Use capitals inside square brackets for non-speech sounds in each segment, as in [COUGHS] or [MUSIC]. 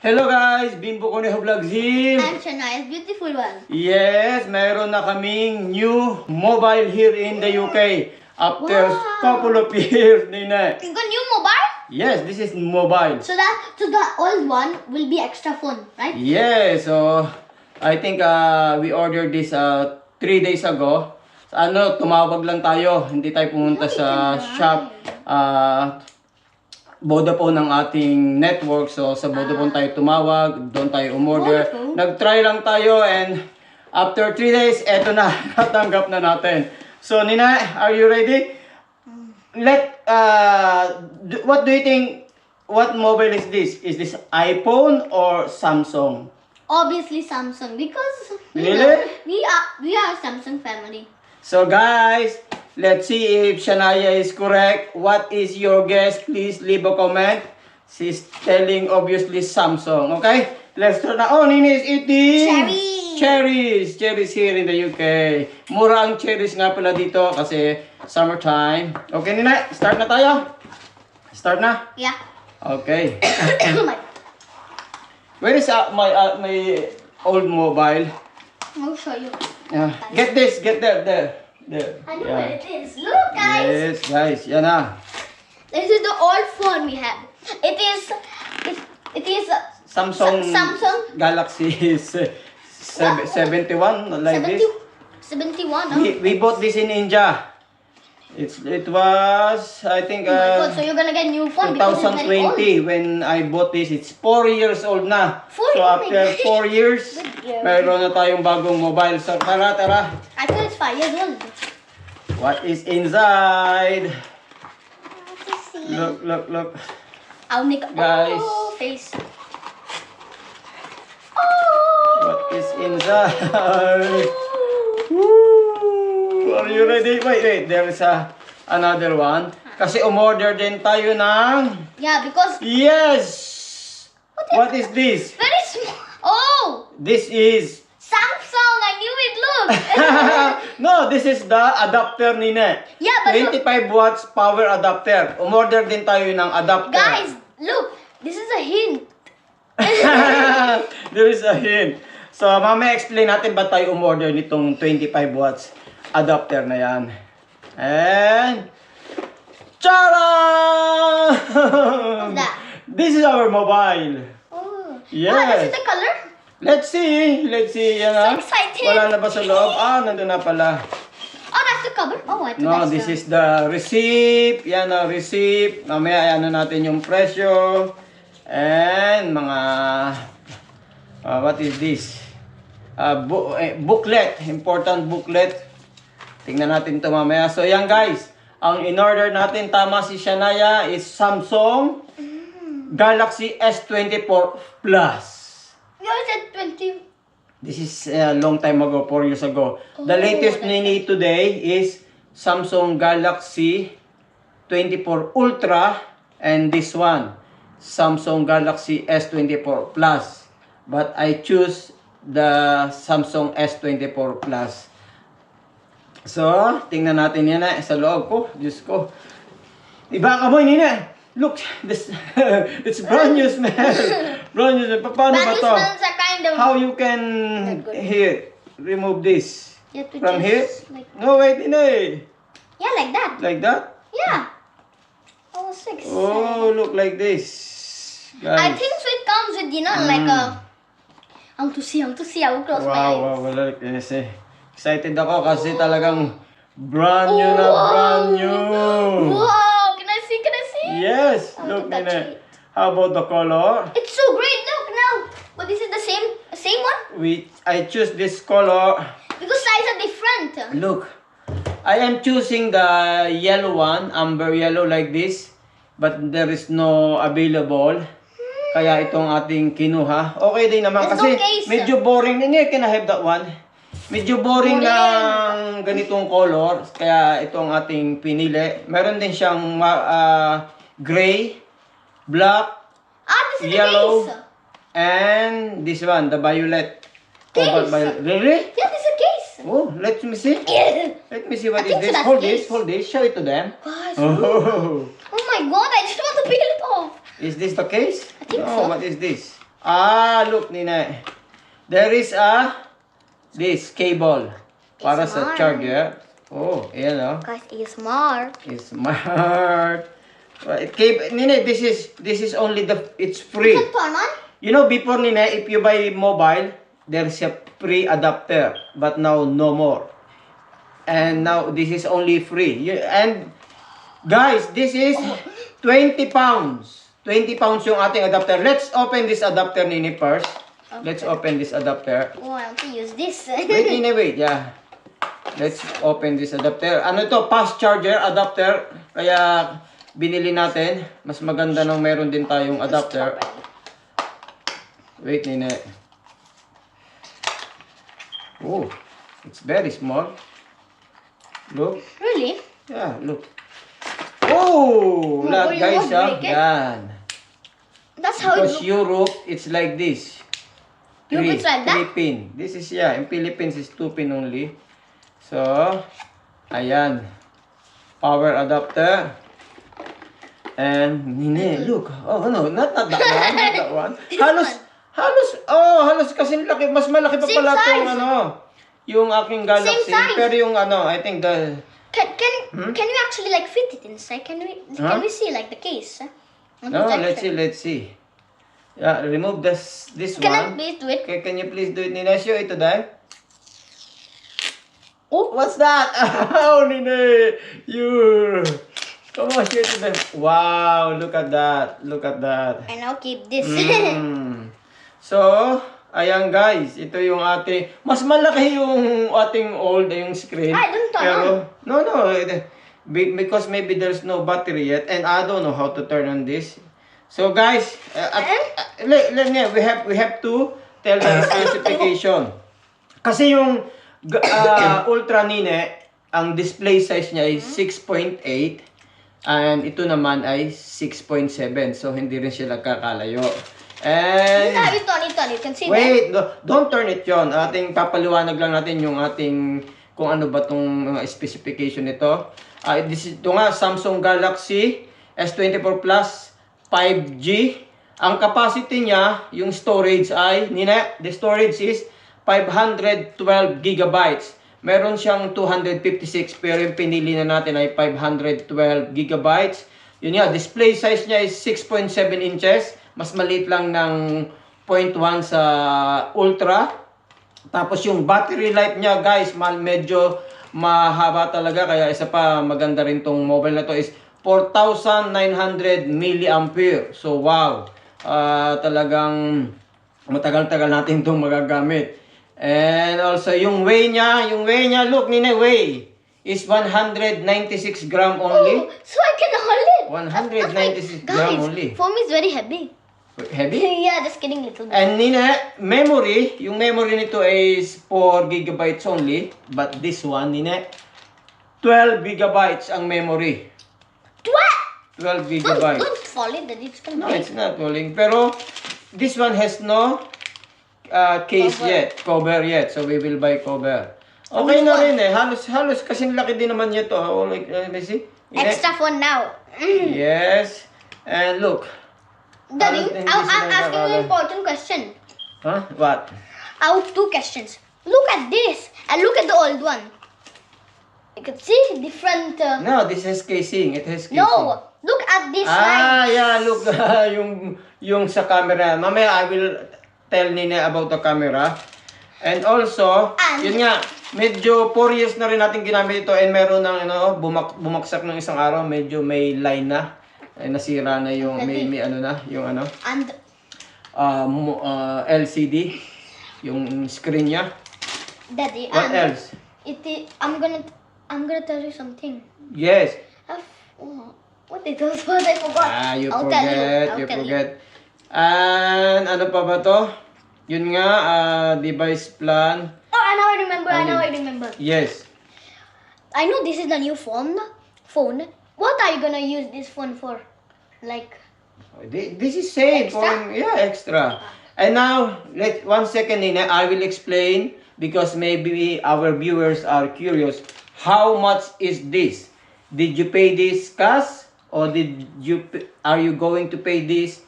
Hello guys, Bimbo Conejo Vlogs here. I'm Shania's beautiful one. Yes, mayroon na kaming new mobile here in the UK. After Wow. couple of [LAUGHS] years, Nina. You got new mobile? Yes, this is mobile. So that so the old one will be extra phone, right? Yes, so I think uh, we ordered this uh, three days ago. So, ano, tumawag lang tayo. Hindi tayo pumunta No, sa shop. Uh, Vodafone ang ating network. So sa Vodafone tayo tumawag. Doon tayo umorder. Vodafone? Nag-try lang tayo and after three days, eto na. [LAUGHS] Natanggap na natin. So Nina, are you ready? Let, uh, what do you think? What mobile is this? Is this iPhone or Samsung? Obviously Samsung because you Really? know, we are we are Samsung family. So guys, let's see if Shania is correct. What is your guess? Please leave a comment. She's telling obviously Samsung. Okay? Let's start na. Oh, Nini is eating Cherry. cherries. Cherries here in the UK. Mura ang cherries nga pala dito kasi summertime. Okay, Nina, start na tayo. Start na. Yeah. Okay. [COUGHS] Where is uh, my uh, my old mobile? I'll show you. Yeah. Get this. Get there. There. There. I know Yeah. where it is. Look, guys. Yes, guys. Yan na. This is the old phone we have. It is. It, it is. uh, Samsung, Sa- Samsung? Galaxy is uh, sev- 71 like 70, this. 71. Huh? We, we bought this in India. It's it was I think Oh my god, uh, so you're gonna get new phone because it's very old. 2020 when I bought this. It's 4 years old na. Four so after 4 years, [LAUGHS] Good girl. mayroon na tayong bagong mobile. So tara tara. I thought it's five years old. What is inside? Let's see. Look look look. I'll make Guys. oh, face. Oh. What is inside? [LAUGHS] Woo! Are you ready? Wait, wait. There is a another one. Kasi umorder din tayo ng... Yeah, because Yes! What What is this? very small. Oh, This is... Samsung. I knew it. Look. [LAUGHS] no, this is the adapter ni Ne. Yeah, but look. 25 watts power adapter. Umorder din tayo ng adapter. Guys, look. This is a hint. [LAUGHS] There is a hint. So, mamaya explain natin ba tayo umorder nitong 25 watts adapter na yan. And... That? This is our mobile. Oh. Yes. Ah, is the color. Let's see. Let's see. Yan ah. So excited. Wala na ba sa loob? Ah, nandun na pala. Oh, that's the cover. Oh, I No, this the... is the receipt. Yan ang receipt. Mamaya ano natin yung presyo. And mga ah, what is this? Ah, bu- eh, booklet, important booklet. Tingnan natin 'to mamaya. So yan guys, ang in-order natin tama si Shania is Samsung Galaxy S24 Plus. Said 20. This is a long time ago, 4 years ago. the Oh, latest nini today is Samsung Galaxy 24 Ultra and this one, Samsung Galaxy S24 Plus. But I choose the Samsung S24 Plus. So, tingnan natin yan na sa loob ko. Diyos ko. Iba ka mo, Nina. Look, this [LAUGHS] it's brand new smell. [LAUGHS] brand new smell. Pa- Paano ba to? kind of... How you can here remove this from here? Like, No, wait, Inay. yeah, like that. Like that? Yeah. Oh, six. Oh, look like this. I Guys. think so it comes with, you know, like a... I want to see, I want to see. I will close my Wow, eyes. wow, wala. Kasi excited ako kasi talagang brand new na brand new. Wow, can I see, can I see? Yes, I want look, to touch Inay. it. How about the color? It's so great, look now. But this is the same, same one? We, I choose this color. Because size are different. Look, I am choosing the yellow one, amber yellow like this, but there is no available. Kaya itong ating kinuha. Okay din naman There's kasi case. medyo boring din eh. Can I have that one? Medyo boring Boring. ng ganitong color. Kaya ito ang ating pinili. Meron din siyang ah, gray, black, Ah, Yellow. case. and this one, the violet. Case. Cobalt violet. Really? Yeah, this is a case. Oh, let me see. [LAUGHS] Let me see what I is so this. that's Hold case. this, hold this. Show it to them. Guys, Oh, oh my god, I just want to peel it off. is this the case? I think no, so. what is this? Ah, look, Nina. There is a this cable para It's sa smart. charger. Oh, ayan oh. Guys, it's smart. It's smart. [LAUGHS] Right, cable, Nina, this is this is only the it's free. You know, before Nina, if you buy mobile, there's a free adapter, but now no more. And now this is only free. You, and guys, this is 20 pounds. 20 pounds yung ating adapter. Let's open this adapter, Nini, first. Let's open this adapter. Oh, I want to use this. Wait, wait. Yeah. Let's open this adapter. Ano to? Fast charger adapter. Kaya binili natin. Mas maganda nung meron din tayong adapter. Wait, Nina. Oh, it's very small. Look. really? Yeah, look. Oh, look, you guys, ah. it? Yan. That's how it Because looks. Europe, it's like this. Europe, Three, it's like that? pin. This is, yeah, in Philippines, is two pin only. So, ayan. Power adapter. And, Nine, look. Oh, no, not, not that one, not that one. [LAUGHS] Halos, halos, oh, halos kasi laki, mas malaki pa Same pala itong, size. ano, yung aking Galaxy. size. Pero yung, ano, I think the, Can can can we actually like fit it inside? Can we Hmm? Huh? can we see like the case? huh? No, let's see, let's see. Yeah, remove this, this Can I one. please do it? Okay, can you please do it, Nina? Show it to them. Oh, what's that? [LAUGHS] Oh, Nina! You! Come on, it to them. Wow, look at that. Look at that. And I'll keep this. [LAUGHS] Mm. So, ayan guys, ito yung ating, mas malaki yung ating old, yung screen. Ay, don't turn Pero, no, no, be- because maybe there's no battery yet, and I don't know how to turn on this. So guys, uh, at, uh, le- le- le- we have we have to tell the [COUGHS] specification. Kasi yung uh, [COUGHS] Ultra Nine, ang display size niya ay 6.8 and ito naman ay 6.7. So hindi rin siya nagkakalayo. And Yeah, you turn it on. You can see. Wait, no, don't turn it yon. Ating papaliwanag lang natin yung ating kung ano ba tong mga specification nito. Ah, this is ito nga Samsung Galaxy S24 Plus 5G. Ang capacity niya, yung storage ay, nina, the storage is 512 gigabytes. Meron siyang 256 pero yung pinili na natin ay 512 gigabytes. Yun nga, display size niya is 6.7 inches. Mas maliit lang ng 0.1 sa Ultra. Tapos yung battery life niya, guys, medyo mahaba talaga. Kaya isa pa maganda rin tong mobile na to is 4,900 milliampere. So, wow. Ah, talagang matagal-tagal natin itong magagamit. And also, yung weigh niya, yung weigh niya, look, Nina, weigh is 196 gram only. Oh, so I can hold it. 196 Guys, gram only. for me it's very heavy. Heavy? [LAUGHS] yeah, just kidding, little bit. And Nina, memory, yung memory nito is 4 gigabytes only. But this one, Nina, 12 gigabytes ang memory. What? 12 Don't, gigabytes. don't fall it. That it's No, it's not falling. Pero, this one has no uh, case Cover. yet, cover yet. So, we will buy cover. Okay na rin eh. Halos, halos, kasi laki din naman nito. Oh, like, uh, see. Extra phone now. Mm. Yes. And look. Daddy, I'm na asking you an important question. Huh? What? I have two questions. Look at this and look at the old one. You can see different. Uh, No, this has casing. It has casing. no, look at this Ah, line. yeah, look, [LAUGHS] yung yung sa camera. Mamaya I will tell Nina about the camera. And also, And- yun nga, medyo 4 years na rin natin ginamit ito and meron ng ano, bumak bumaksak ng isang araw, medyo may line na. Ay, nasira na yung may, may ano na, yung ano, And uh, mo- uh, LCD, yung screen niya. Daddy, What and else? It is, I'm gonna I'm gonna tell you something. Yes. I've, oh, what it was what I forgot. Ah, you I'll forget, tell you. You forget. And ano pa ba to? Yun nga, ah, device plan. Oh, I know I remember. I Ano now yun? I remember. Yes. I know this is the new phone. Phone. What are you gonna use this phone for? Like, This is Extra? for yeah extra. And now let one second Nina, I will explain because maybe our viewers are curious. How much is this? Did you pay this cash or did you are you going to pay this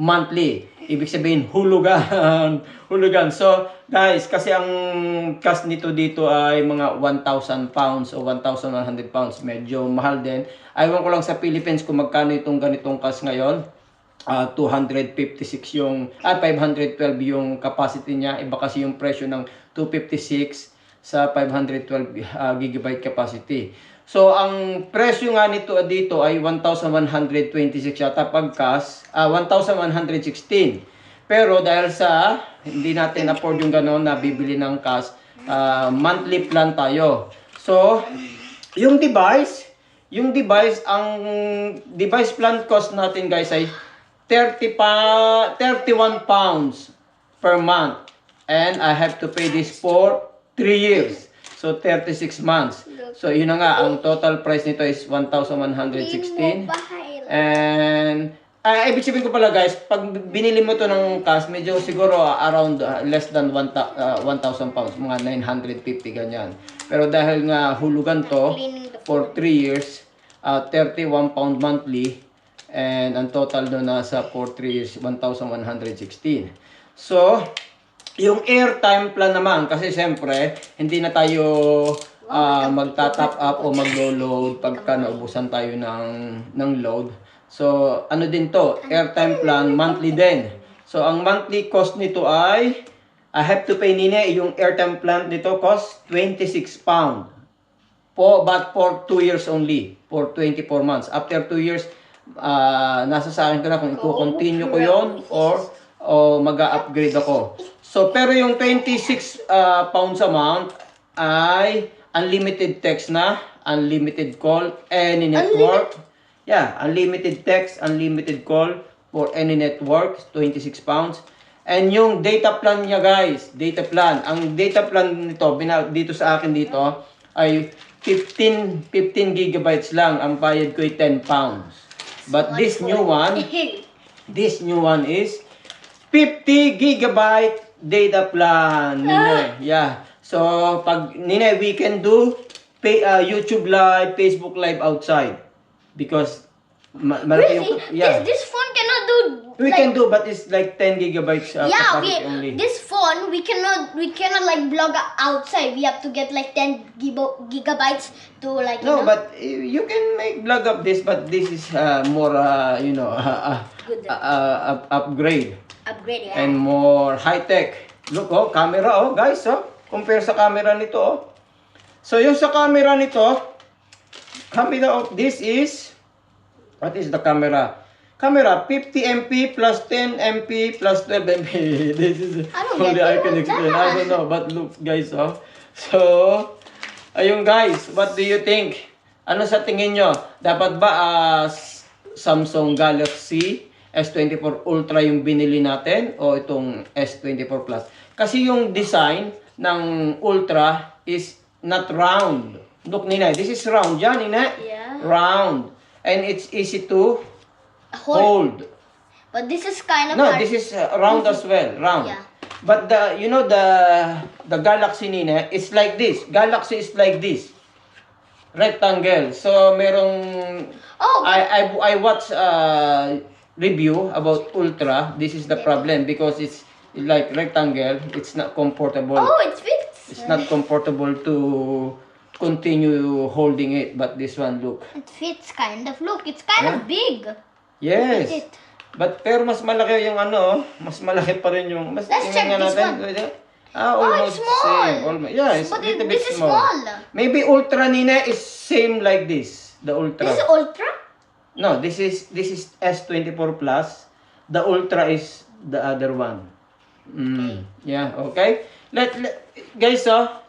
monthly. Ibig sabihin, hulugan. [LAUGHS] hulugan. So, guys, kasi ang cost nito dito ay mga 1,000 pounds o 1,100 pounds. Medyo mahal din. Ayaw ko lang sa Philippines kung magkano itong ganitong cost ngayon. Ah, 256 yung, ah, 512 yung capacity niya. Iba kasi yung presyo ng 256 sa 512 ah, gigabyte capacity. So, ang presyo nga nito ah, dito ay 1,126 yata pag cash, ah, 1,116. Pero dahil sa hindi natin afford yung gano'n na bibili ng cash, ah, monthly plan tayo. So, yung device, yung device, ang device plan cost natin guys ay 30 pa, 31 pounds per month. And I have to pay this for 3 years. So, 36 months. So, yun na nga, ang total price nito is 1,116. And, ah, ibig sabihin ko pala guys, pag binili mo to ng cash, medyo siguro ah, around ah, less than 1,000 ah, 1,000 pounds, mga 950 ganyan. Pero dahil nga hulugan to, for 3 years, ah, 31 pound monthly, and ang total doon nasa for 3 years, 1,116. So, yung airtime plan naman, kasi siyempre, hindi na tayo ah, magta-top up o maglo-load pagka naubusan tayo ng, ng load. So, ano din to? Airtime plan, monthly din. So, ang monthly cost nito ay, I have to pay nine, yung airtime plan nito cost 26 pound. Po, but for 2 years only. For 24 months. After 2 years, ah, nasa sa akin ko na kung i-continue ko yon or o mag-upgrade ako. So, pero yung 26 ah, pounds amount ay unlimited text na, unlimited call, any network. Yeah, unlimited text, unlimited call for any network, 26 pounds. And yung data plan niya guys, data plan. Ang data plan nito, dito sa akin dito, ay 15, 15 gigabytes lang. Ang bayad ko ay 10 pounds. But this new one, [LAUGHS] this new one is 50 gigabyte data plan. Nine. Yeah. So, pag nine, we can do pay, uh, YouTube live, Facebook live outside. Because ma- malaki Really? yung, yeah. This, this phone cannot do. we like, can do, but it's like 10 gigabytes uh, Yeah, capacity only. we, this phone we cannot we cannot like blog outside. We have to get like 10 gibo, gigabytes to like you No, know. but uh, you can make vlog of this, but this is uh, more, uh, you know, [LAUGHS] uh, uh, uh, uh, up- upgrade. And more high-tech. Look, oh, camera, oh, guys, oh. Compare sa camera nito, oh. So, yung sa camera nito, camera of this is, what is the camera? Camera, 50 MP plus 10 MP plus 12 MP. [LAUGHS] This is only I can explain. I don't know, but look, guys, oh. So, ayun guys, what do you think? Ano sa tingin nyo? Dapat ba ah, s- Samsung Galaxy S24 Ultra yung binili natin o itong S24 Plus? Kasi yung design ng Ultra is not round. Look, Nina, this is round. Yan, Nina. Yeah. Round. And it's easy to Hold. hold. But this is kind of No, hard. this is uh, round as well, round. Yeah. But the you know the the Galaxy nina, it's like this. Galaxy is like this. Rectangle. So merong Oh, I I I watch uh review about Ultra. This is the problem because it's like rectangle. It's not comfortable. oh, it fits. It's not comfortable to continue holding it. But this one, look. It fits kind of. Look, it's kind of big. Yes. But pero mas malaki yung ano, mas malaki pa rin yung mas Let's check this one. Ah, Oh, almost it's small. same. Almost, yeah, it's But a little it- bit this is small. small. Maybe Ultra Nina is same like this, the Ultra. This is ultra. No, this is this is S24 Plus. The Ultra is the other one. Mm, yeah, okay. Let, let guys, oh,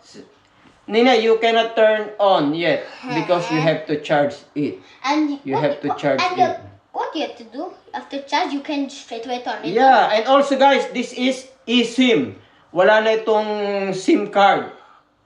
Nina, you cannot turn on yet because you have to charge it. And You what- have to charge and it. the- what you have to do after charge, you can straight away turn it. Yeah, and also guys, this is eSIM. Wala na itong SIM card.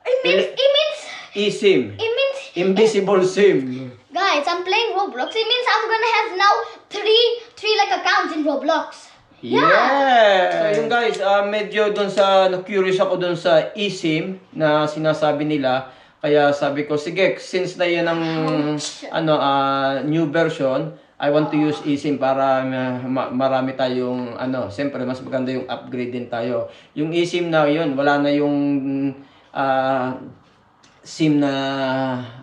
It means. It means. eSIM. It means. Invisible SIM. Guys, I'm playing Roblox. It means I'm gonna have now three, three like accounts in Roblox. Yeah. So yung guys, ah, medyo dun sa, na-curious ako dun sa eSIM na sinasabi nila. Kaya sabi ko, sige, since na yan ang ano, ah, new version, I want to use eSIM para uh, ma- marami tayong ano, siyempre mas maganda yung upgrade din tayo. Yung eSIM na yun, wala na yung ah, SIM na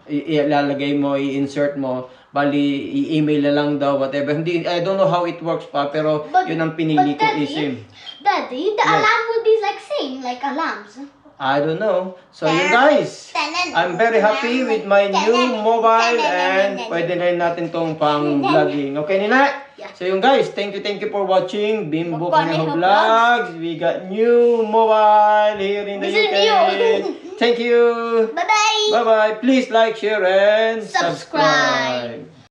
ilalagay mo, i-insert mo, bali i-email na lang daw whatever. Hindi I don't know how it works pa pero But- yun ang pinili ko eSIM. Daddy, the alarm will be like same, like alarms. I don't know. So you guys, I'm very happy with my new mobile and pwede na rin natin tong pang vlogging. Okay, Nina? So yung guys, thank you, thank you for watching Bimbo Conejo Vlogs. We got new mobile here in the This is UK. [LAUGHS] Thank you. Bye bye. Bye-bye. Please like, share, and Subscribe. subscribe.